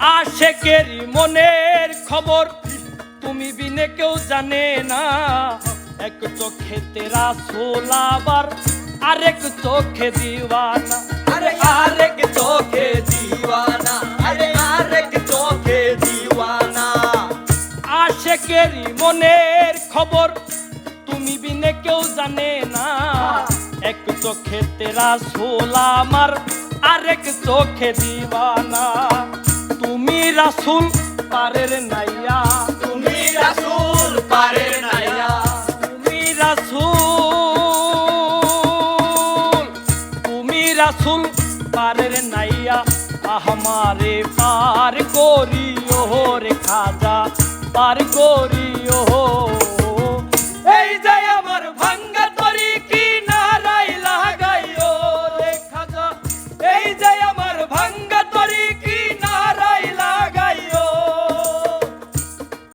আশেকেরই মনের খবর তুমি বিনে কেউ জানে না। এক চোখে রাসুল আবার আরেক চোখে দিওয়ানা। আরে আরেক চোখে দিওয়ানা আরে আরেক চোখে দিওয়ানা। আশেকেরই মনের খবর তুমি বিনে কেউ জানে না। এক চোখে তেরা সোলা আমার আরেক চোখে তুমি রাসুল পারের নাইয়া। তুমি রাসুল পারের নাইয়া। তুমি রাসুল। তুমি রাসুল পারের নাইয়া। আমারে পার করিও রে খাজা পার করিও